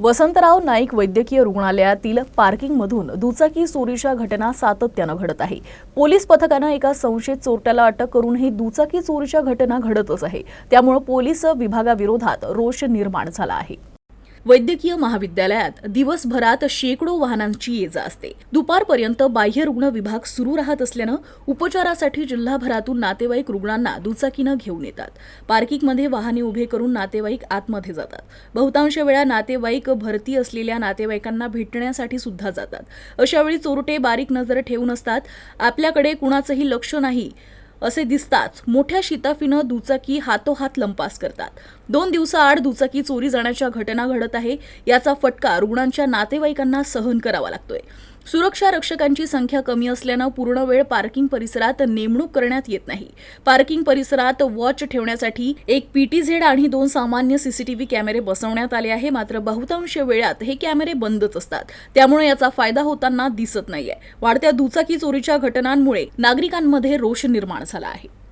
वसंतराव नाईक वैद्यकीय रुग्णालयातील पार्किंगमधून दुचाकी चोरीच्या घटना सातत्यानं घडत आहे. पोलीस पथकानं एका संशयित चोरट्याला अटक करूनही दुचाकी चोरीच्या घटना घडतच आहे. त्यामुळे पोलीस विभागाविरोधात रोष निर्माण झाला आहे. वैद्यकीय महाविद्यालयात दिवसभरात शेकडो वाहनांची ये जा असते. दुपारपर्यंत बाह्य रुग्ण विभाग सुरू राहत असल्यानं उपचारासाठी जिल्हाभरातून नातेवाईक रुग्णांना दुचाकीनं घेऊन येतात. पार्किंगमध्ये वाहने उभे करून नातेवाईक आतमध्ये जातात. बहुतांश वेळा नातेवाईक भरती असलेल्या नातेवाईकांना भेटण्यासाठी सुद्धा जातात. अशावेळी चोरटे बारीक नजर ठेवून असतात. आपल्याकडे कुणाचंही लक्ष नाही. असे दिसताच मोठ्या शिताफीनं दुचाकी हातोहात लंपास करतात. दोन दिवसाआड दुचाकी चोरी जाण्याच्या घटना घडत आहे याचा फटका रुग्णांच्या नातेवाईकांना सहन करावा लागतोय. सुरक्षा रक्षकांची संख्या कमी असल्यानं पूर्ण वेळ पार्किंग परिसरात नेमणूक करण्यात येत नाही. पार्किंग परिसरात वॉच ठेवण्यासाठी एक पीटीझेड आणि दोन सामान्य सीसीटीव्ही कॅमेरे बसवण्यात आले आहे. मात्र बहुतांश वेळात हे कॅमेरे बंदच असतात. त्यामुळे याचा फायदा होताना दिसत नाहीये. वाढत्या दुचाकी चोरीच्या घटनांमुळे नागरिकांमध्ये रोष निर्माण झाला आहे.